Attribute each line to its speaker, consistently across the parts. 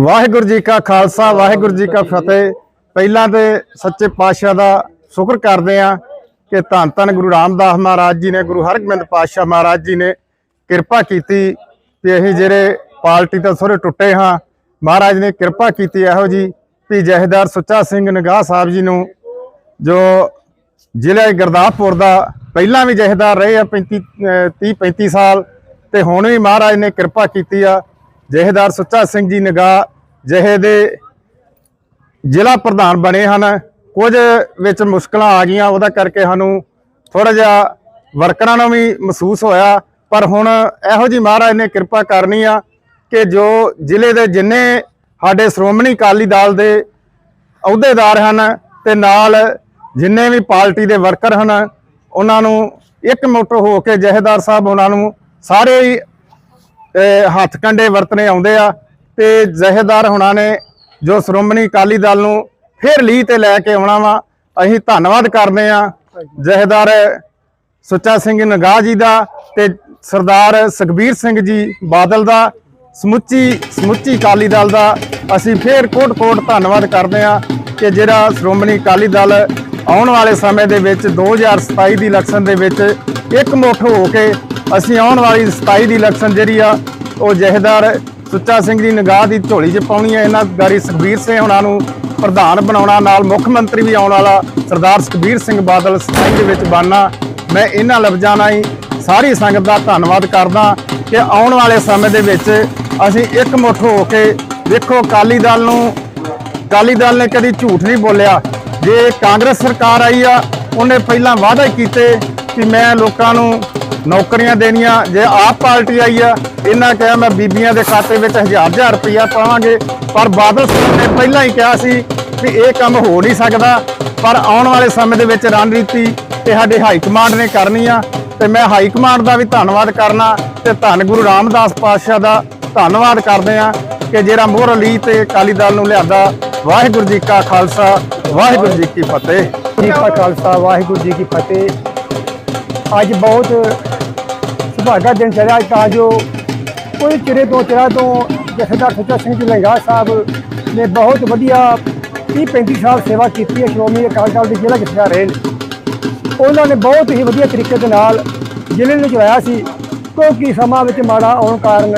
Speaker 1: ਵਾਹਿਗੁਰੂ ਜੀ ਕਾ ਖਾਲਸਾ ਵਾਹਿਗੁਰੂ ਜੀ ਕਾ ਫਤਿਹ। ਪਹਿਲਾਂ ਤੇ ਸੱਚੇ ਪਾਤਸ਼ਾਹ ਦਾ ਸ਼ੁਕਰ ਕਰਦੇ ਆ ਕਿ ਧੰਨ ਧੰਨ ਗੁਰੂ ਰਾਮਦਾਸ ਮਹਾਰਾਜ ਜੀ ਨੇ ਗੁਰੂ ਹਰਗੋਬਿੰਦ ਪਾਤਸ਼ਾਹ ਮਹਾਰਾਜ ਜੀ ਨੇ ਕਿਰਪਾ ਕੀਤੀ ਕਿ ਅਸੀਂ ਜਿਹੜੇ ਪਾਰਟੀ ਤੋਂ ਥੋੜੇ ਟੁੱਟੇ ਹਾਂ ਮਹਾਰਾਜ ਨੇ ਕਿਰਪਾ ਕੀਤੀ ਇਹੋ ਜੀ ਵੀ ਜਹੇਦਾਰ ਸੁੱਚਾ ਸਿੰਘ ਨਗਾਹ ਸਾਹਿਬ ਜੀ ਨੂੰ ਜੋ ਜ਼ਿਲ੍ਹਾ ਗੁਰਦਾਸਪੁਰ ਦਾ ਪਹਿਲਾਂ ਵੀ ਜਹੇਦਾਰ ਰਹੇ ਆ 35 30 35 ਸਾਲ ਤੇ ਹੁਣ ਵੀ ਮਹਾਰਾਜ ਨੇ ਕਿਰਪਾ ਕੀਤੀ ਆ। ਜਹੇਦਾਰ ਸੁੱਚਾ ਸਿੰਘ ਜੀ ਨਗਾਹ ਜਹੇ ਦੇ ਜ਼ਿਲ੍ਹਾ ਪ੍ਰਧਾਨ ਬਣੇ ਹਨ। ਕੁਝ ਵਿੱਚ ਮੁਸ਼ਕਲਾਂ ਆ ਗਈਆਂ, ਉਹਦਾ ਕਰਕੇ ਸਾਨੂੰ ਥੋੜਾ ਜਿਹਾ ਵਰਕਰਾਂ ਨੂੰ ਵੀ ਮਹਿਸੂਸ ਹੋਇਆ। ਪਰ ਹੁਣ ਇਹੋ ਜੀ ਮਹਾਰਾਜ ਨੇ ਕਿਰਪਾ ਕਰਨੀ ਆ ਕਿ ਜੋ ਜ਼ਿਲ੍ਹੇ ਦੇ ਜਿੰਨੇ ਸਾਡੇ ਸ਼੍ਰੋਮਣੀ ਅਕਾਲੀ ਦਲ ਦੇ ਅਹੁਦੇਦਾਰ ਹਨ ਤੇ ਨਾਲ ਜਿੰਨੇ ਵੀ ਪਾਰਟੀ ਦੇ ਵਰਕਰ ਹਨ, ਉਹਨਾਂ ਨੂੰ ਇੱਕ ਮੁੱਠ ਹੋ ਕੇ ਜਹੇਦਾਰ ਸਾਹਿਬ ਉਹਨਾਂ ਨੂੰ ਸਾਰੇ ਹੀ ਹੱਥ ਕੰਡੇ ਵਰਤਨੇ ਆਉਂਦੇ ਆ ਤੇ ਜ਼ਹਿਦਾਰ ਹੁਣਾਂ ਨੇ ਜੋ ਸ਼੍ਰੋਮਣੀ ਅਕਾਲੀ ਦਲ ਨੂੰ ਫਿਰ ਲੀਹ ਤੇ ਲੈ ਕੇ ਆਉਣਾ ਵਾ, ਅਸੀਂ ਧੰਨਵਾਦ ਕਰਦੇ ਆ ਜ਼ਹਿਦਾਰ ਸੁੱਚਾ ਸਿੰਘ ਨਗਾਹ ਜੀ ਦਾ ਤੇ ਸਰਦਾਰ ਸੁਖਬੀਰ ਸਿੰਘ ਜੀ ਬਾਦਲ ਦਾ, ਸਮੁੱਚੀ ਸਮੁੱਚੀ ਅਕਾਲੀ ਦਲ ਦਾ, ਅਸੀਂ ਫੇਰ ਕੋਟ-ਕੋਟ ਧੰਨਵਾਦ ਕਰਦੇ ਆ ਕਿ ਜਿਹੜਾ ਸ਼੍ਰੋਮਣੀ ਅਕਾਲੀ ਦਲ ਆਉਣ ਵਾਲੇ ਸਮੇਂ ਦੇ ਵਿੱਚ 2027 ਦੀ ਇਲੈਕਸ਼ਨ ਦੇ ਵਿੱਚ ਇੱਕ ਮੁੱਠ ਹੋ ਕੇ ਅਸੀਂ ਆਉਣ ਵਾਲੀ 27 ਦੀ ਇਲੈਕਸ਼ਨ ਜਿਹੜੀ ਆ, ਉਹ ਜਹੇਦਾਰ ਸੁੱਚਾ ਸਿੰਘ ਦੀ ਨਿਗਾਹ ਦੀ ਝੋਲੀ 'ਚ ਪਾਉਣੀ ਹੈ ਇਹਨਾਂ ਗਾਰੀ ਸੁਖਬੀਰ ਸਿੰਘ ਉਹਨਾਂ ਨੂੰ ਪ੍ਰਧਾਨ ਬਣਾਉਣਾ, ਨਾਲ ਮੁੱਖ ਮੰਤਰੀ ਵੀ ਆਉਣ ਵਾਲਾ ਸਰਦਾਰ ਸੁਖਬੀਰ ਸਿੰਘ ਬਾਦਲ 27 ਦੇ ਵਿੱਚ ਬਣਨਾ। ਮੈਂ ਇਹਨਾਂ ਲਫ਼ਜ਼ਾਂ ਨਾਲ ਹੀ ਸਾਰੀ ਸੰਗਤ ਦਾ ਧੰਨਵਾਦ ਕਰਦਾ ਕਿ ਆਉਣ ਵਾਲੇ ਸਮੇਂ ਦੇ ਵਿੱਚ ਅਸੀਂ ਇੱਕ ਮੁੱਠ ਹੋ ਕੇ ਦੇਖੋ ਅਕਾਲੀ ਦਲ ਨੂੰ, ਅਕਾਲੀ ਦਲ ਨੇ ਕਦੀ ਝੂਠ ਨਹੀਂ ਬੋਲਿਆ। ਜੇ ਕਾਂਗਰਸ ਸਰਕਾਰ ਆਈ ਆ, ਉਹਨੇ ਪਹਿਲਾਂ ਵਾਅਦਾ ਕੀਤੇ ਕਿ ਮੈਂ ਲੋਕਾਂ ਨੂੰ ਨੌਕਰੀਆਂ ਦੇਣੀਆਂ, ਜੇ ਆਪ ਪਾਰਟੀ ਆਈ ਆ, ਇਹਨਾਂ ਕਿਹਾ ਮੈਂ ਬੀਬੀਆਂ ਦੇ ਖਾਤੇ ਵਿੱਚ ਹਜ਼ਾਰ ਹਜ਼ਾਰ ਰੁਪਇਆ ਪਾਵਾਂਗੇ। ਪਰ ਬਾਦਲ ਸਿੰਘ ਨੇ ਪਹਿਲਾਂ ਹੀ ਕਿਹਾ ਸੀ ਕਿ ਇਹ ਕੰਮ ਹੋ ਨਹੀਂ ਸਕਦਾ। ਪਰ ਆਉਣ ਵਾਲੇ ਸਮੇਂ ਦੇ ਵਿੱਚ ਰਣਨੀਤੀ ਤੇ ਸਾਡੇ ਹਾਈ ਕਮਾਂਡ ਨੇ ਕਰਨੀ ਆ। ਤੇ ਮੈਂ ਹਾਈ ਕਮਾਂਡ ਦਾ ਵੀ ਧੰਨਵਾਦ ਕਰਨਾ ਤੇ ਧੰਨ ਗੁਰੂ ਰਾਮਦਾਸ ਪਾਤਸ਼ਾਹ ਦਾ ਧੰਨਵਾਦ ਕਰਦੇ ਆ ਕਿ ਜਿਹੜਾ ਮੋਹਰ ਅਲੀ ਤੇ ਅਕਾਲੀ ਦਲ ਨੂੰ ਲਿਆਦਾ, ਵਾਹਿਗੁਰੂ ਜੀ ਕਾ ਖਾਲਸਾ, ਵਾਹਿਗੁਰੂ ਜੀ ਕੀ ਫਤਿਹ।
Speaker 2: ਜੀ ਕਾ ਖਾਲਸਾ ਵਾਹਿਗੁਰੂ ਜੀ ਕੀ ਫਤਿਹ। ਅੱਜ ਬਹੁਤ ਸੁਭਾਗਾ ਦਿਨ ਚੜਿਆ ਤਾਂ ਜੋ ਕੋਈ ਚਿਰੇ ਤੋਂ ਚਿਰਾ ਤੋਂ ਜਥੇਦਾਰ ਸੁੱਚਾ ਸਿੰਘ ਜੀ ਲੰਗਾ ਸਾਹਿਬ ਨੇ ਬਹੁਤ ਵਧੀਆ 30 35 ਸਾਲ ਸੇਵਾ ਕੀਤੀ ਹੈ, ਸ਼੍ਰੋਮਣੀ ਅਕਾਲੀ ਦਲ ਦੇ ਜ਼ਿਲ੍ਹਾ ਜਥੇਦਾਰ ਰਹੇ ਨੇ ਉਹਨਾਂ ਨੇ ਬਹੁਤ ਹੀ ਵਧੀਆ ਤਰੀਕੇ ਦੇ ਨਾਲ ਜ਼ਿਲ੍ਹੇ ਨੂੰ ਚਲਾਇਆ ਸੀ। ਕਿਉਂਕਿ ਸਮਾਂ ਵਿੱਚ ਮਾੜਾ ਆਉਣ ਕਾਰਨ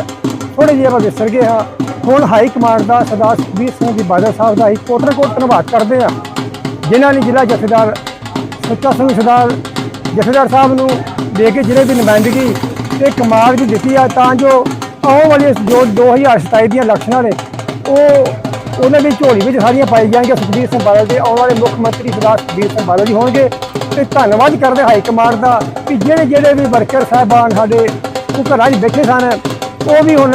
Speaker 2: ਥੋੜੇ ਜਿਹੇ ਆਪਾਂ ਵਿਸਰ ਗਏ ਹਾਂ। ਹੁਣ ਹਾਈ ਕਮਾਂਡ ਦਾ ਸਰਦਾਰ ਸੁਖਬੀਰ ਸਿੰਘ ਜੀ ਬਾਦਲ ਸਾਹਿਬ ਦਾ ਹੀ ਕੋਟਰ ਕੋਟ ਧੰਨਵਾਦ ਕਰਦੇ ਹਾਂ। ਜਿਨ੍ਹਾਂ ਨੇ ਜ਼ਿਲ੍ਹਾ ਜਥੇਦਾਰ ਸੁੱਚਾ ਸਿੰਘ ਸਰਦਾਰ ਜਥੇਦਾਰ ਸਾਹਿਬ ਨੂੰ ਦੇ ਕੇ ਜ਼ਿਲ੍ਹੇ ਦੀ ਨੁਮਾਇੰਦਗੀ ਤੇ ਕਮਾਗ ਦੀ ਦਿੱਤੀ ਆ, ਤਾਂ ਜੋ ਆਉਣ ਵਾਲੀ ਜੋ 2027 ਦੀਆਂ ਇਲੈਕਸ਼ਨਾਂ ਨੇ, ਉਹ ਉਹਨਾਂ ਦੀ ਝੋਲੀ ਵਿੱਚ ਸਾਰੀਆਂ ਪਾਈ ਜਾਣਗੀਆਂ। ਸੁਖਬੀਰ ਸਿੰਘ ਬਾਦਲ ਦੇ ਆਉਣ ਵਾਲੇ ਮੁੱਖ ਮੰਤਰੀ ਸਰਦਾਰ ਸੁਖਬੀਰ ਸਿੰਘ ਬਾਦਲ ਜੀ ਹੋਣਗੇ। ਤੇ ਧੰਨਵਾਦ ਕਰਦੇ ਹਾਈ ਕਮਾਂਡ ਦਾ ਕਿ ਜਿਹੜੇ ਜਿਹੜੇ ਵੀ ਵਰਕਰ ਸਾਹਿਬਾਨ ਸਾਡੇ ਉਹ ਘਰਾਂ 'ਚ ਬੈਠੇ ਸਨ, ਉਹ ਵੀ ਹੁਣ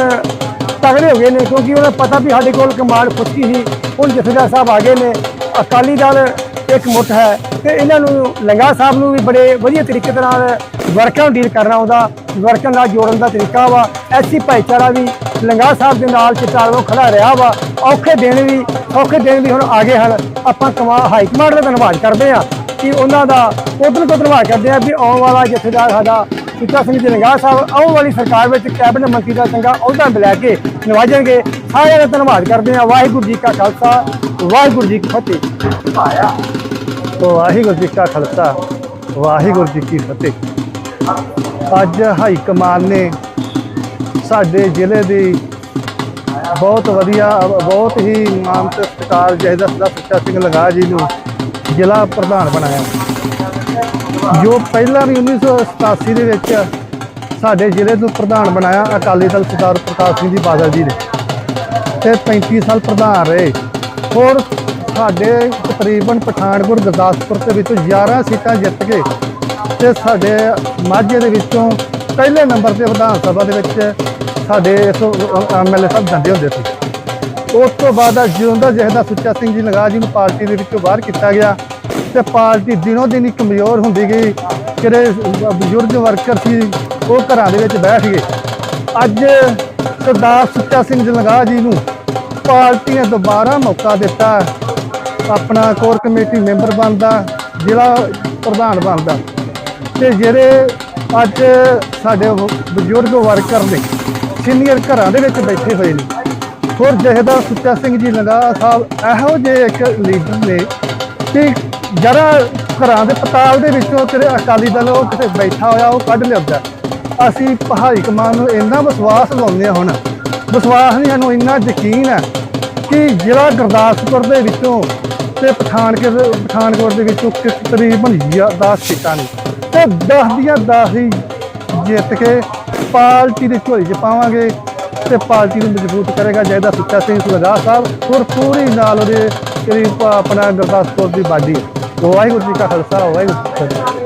Speaker 2: ਤਗੜੇ ਹੋ ਗਏ ਨੇ, ਕਿਉਂਕਿ ਉਹਨਾਂ ਪਤਾ ਵੀ ਸਾਡੇ ਕੋਲ ਕਮਾਂਡ ਖੁਸ਼ਕੀ ਸੀ, ਹੁਣ ਜਥੇਦਾਰ ਸਾਹਿਬ ਆ ਗਏ ਨੇ। ਅਕਾਲੀ ਦਲ ਇੱਕ ਮੁੱਠ ਹੈ ਤੇ ਇਹਨਾਂ ਨੂੰ ਲੰਗਾ ਸਾਹਿਬ ਨੂੰ ਵੀ ਬੜੇ ਵਧੀਆ ਤਰੀਕੇ ਦੇ ਨਾਲ ਵਰਕਾਂ ਨੂੰ ਡੀਲ ਕਰਨਾ ਆਉਂਦਾ ਵਰਕਾਂ ਨਾਲ ਜੋੜਨ ਦਾ ਤਰੀਕਾ ਵਾ, ਐਸੀ ਭਾਈਚਾਰਾ ਵੀ ਲੰਗਾ ਸਾਹਿਬ ਦੇ ਨਾਲ ਚਿਤਾਰੋਂ ਖੜਾ ਰਿਹਾ ਵਾ, ਔਖੇ ਦਿਨ ਵੀ, ਔਖੇ ਦਿਨ ਵੀ ਹੁਣ ਆ ਗਏ ਹਨ। ਆਪਾਂ ਕਮਾ, ਹਾਈ ਕਮਾਂਡ ਦਾ ਧੰਨਵਾਦ ਕਰਦੇ ਆ ਕਿ ਉਹਨਾਂ ਦਾ ਉਦੋਂ ਤੋਂ ਧੰਨਵਾਦ ਕਰਦੇ ਆ ਵੀ ਆਉਣ ਵਾਲਾ ਜਥੇਦਾਰ ਸਾਡਾ ਸੁੱਚਾ ਸਿੰਘ ਜੀ ਲੰਗਾ ਸਾਹਿਬ, ਆਉਣ ਵਾਲੀ ਸਰਕਾਰ ਵਿੱਚ ਕੈਬਨਿਟ ਮੰਤਰੀ ਦਾ ਚੰਗਾ ਅਹੁਦਾ ਮਿਲਾ ਕੇ ਨਿਵਾਜਣਗੇ। ਸਾਰਿਆਂ ਦਾ ਧੰਨਵਾਦ ਕਰਦੇ ਆ ਵਾਹਿਗੁਰੂ ਜੀ ਕਾ ਖਾਲਸਾ, ਵਾਹਿਗੁਰੂ ਜੀ ਕੀ ਫਤਿਹ। ਆਇਆ
Speaker 1: ਵਾਹਿਗੁਰੂ ਜੀ ਕਾ ਖਾਲਸਾ, ਵਾਹਿਗੁਰੂ ਜੀ ਕੀ ਫਤਿਹ। ਅੱਜ ਹਾਈ ਕਮਾਨ ਨੇ ਸਾਡੇ ਜ਼ਿਲ੍ਹੇ ਦੀ ਬਹੁਤ ਵਧੀਆ, ਬਹੁਤ ਹੀ ਮਾਨਤ ਤੇ ਸਤਿਕਾਰ ਜਹਦਾ ਸਦਾ ਸੁੱਚਾ ਸਿੰਘ ਲੰਗਾ ਜੀ ਨੂੰ ਜ਼ਿਲ੍ਹਾ ਪ੍ਰਧਾਨ ਬਣਾਇਆ। ਜੋ ਪਹਿਲਾਂ ਵੀ 1987 ਦੇ ਵਿੱਚ ਸਾਡੇ ਜ਼ਿਲ੍ਹੇ ਨੂੰ ਪ੍ਰਧਾਨ ਬਣਾਇਆ, ਅਕਾਲੀ ਦਲ ਸਰਦਾਰ ਪ੍ਰਕਾਸ਼ ਸਿੰਘ ਜੀ ਬਾਦਲ ਜੀ ਨੇ। ਤੇ 35 ਸਾਲ ਪ੍ਰਧਾਨ ਰਹੇ। ਹੋਰ ਸਾਡੇ ਤਕਰੀਬਨ ਪਠਾਨਕੋਟ, ਗੁਰਦਾਸਪੁਰ ਦੇ ਵਿੱਚੋਂ 11 ਸੀਟਾਂ ਜਿੱਤ ਕੇ ਤੇ ਸਾਡੇ ਮਾਝੇ ਦੇ ਵਿੱਚੋਂ ਪਹਿਲੇ ਨੰਬਰ ਤੇ ਵਿਧਾਨ ਸਭਾ ਦੇ ਵਿੱਚ ਸਾਡੇ ਇਸ ਐਮਐਲਏ ਸਾਹਿਬ ਜਾਂਦੇ ਹੁੰਦੇ ਸੀ। ਉਸ ਤੋਂ ਬਾਅਦ ਜਿਉਂਦਾ ਦਾ ਸੁੱਚਾ ਸਿੰਘ ਜੀ ਲਗਾ ਜੀ ਨੂੰ ਪਾਰਟੀ ਦੇ ਵਿੱਚੋਂ ਬਾਹਰ ਕੀਤਾ ਗਿਆ ਤੇ ਪਾਰਟੀ ਦਿਨੋ ਦਿਨ ਹੀ ਕਮਜ਼ੋਰ ਹੁੰਦੀ ਗਈ। ਜਿਹੜੇ ਬਜ਼ੁਰਗ ਵਰਕਰ ਸੀ, ਉਹ ਘਰਾਂ ਦੇ ਵਿੱਚ ਬੈਠ ਗਏ। ਅੱਜ ਸਰਦਾਰ ਸੁੱਚਾ ਸਿੰਘ ਜਲਗਾ ਜੀ ਨੂੰ ਪਾਰਟੀ ਨੇ ਦੁਬਾਰਾ ਮੌਕਾ ਦਿੱਤਾ। ਆਪਣਾ ਕੋਰ ਕਮੇਟੀ ਮੈਂਬਰ ਬਣਦਾ, ਜ਼ਿਲ੍ਹਾ ਪ੍ਰਧਾਨ ਬਣਦਾ। ਤੇ ਜਿਹੜੇ ਅੱਜ ਸਾਡੇ ਬਜ਼ੁਰਗ ਵਰਕਰ ਨੇ, ਸੀਨੀਅਰ ਘਰਾਂ ਦੇ ਵਿੱਚ ਬੈਠੇ ਹੋਏ ਨੇ,
Speaker 3: ਹੋਰ ਜਹੇਦਾਰ ਸੁੱਚਾ ਸਿੰਘ ਜੀ ਲੰਗਾ ਸਾਹਿਬ, ਇਹੋ ਜਿਹੇ ਇੱਕ ਲੀਡਰ ਨੇ ਕਿ ਜਰਾ ਘਰਾਂ ਦੇ ਪਤਾਲ ਦੇ ਵਿੱਚੋਂ ਤੇਰੇ ਅਕਾਲੀ ਦਲ ਉਹ ਕਿਤੇ ਬੈਠਾ ਹੋਇਆ, ਉਹ ਕੱਢ ਲਿਆਉਂਦਾ। ਅਸੀਂ ਪਹਾੜੀ ਕਮਾਨ ਨੂੰ ਇੰਨਾ ਵਿਸ਼ਵਾਸ ਲਾਉਂਦੇ ਹਾਂ ਹੁਣ। ਵਿਸ਼ਵਾਸ ਨਹੀਂ, ਸਾਨੂੰ ਇੰਨਾ ਯਕੀਨ ਹੈ ਕਿ ਜ਼ਿਲ੍ਹਾ ਗੁਰਦਾਸਪੁਰ ਦੇ ਵਿੱਚੋਂ ਤੇ ਪਠਾਨਕੋਟ ਪਠਾਨਕੋਟ ਦੇ ਵਿੱਚੋਂ ਕਿਸ ਤਕਰੀਬਨ 10 ਸੀਟਾਂ ਨੇ। ਤੇ 10 ਦੀਆਂ 10 ਹੀ ਜਿੱਤ ਕੇ ਪਾਰਟੀ ਦੇ ਝੋਲੀ 'ਚ ਪਾਵਾਂਗੇ ਤੇ ਪਾਰਟੀ ਨੂੰ ਮਜ਼ਬੂਤ ਕਰੇਗਾ ਜੈਦਾ ਸੁੱਚਾ ਸਿੰਘ ਸੁਲਗਾ ਸਾਹਿਬ। ਹੋਰ ਪੂਰੀ ਨਾਲ ਉਹਦੇ ਕਰੀਬ ਆਪਣਾ ਗੁਰਦਾਸਪੁਰ ਦੀ ਬਾਡੀ। ਵਾਹਿਗੁਰੂ ਜੀ ਕਾ ਖਾਲਸਾ, ਵਾਹਿਗੁਰੂ ਜੀ ਕੀ ਫਤਿਹ।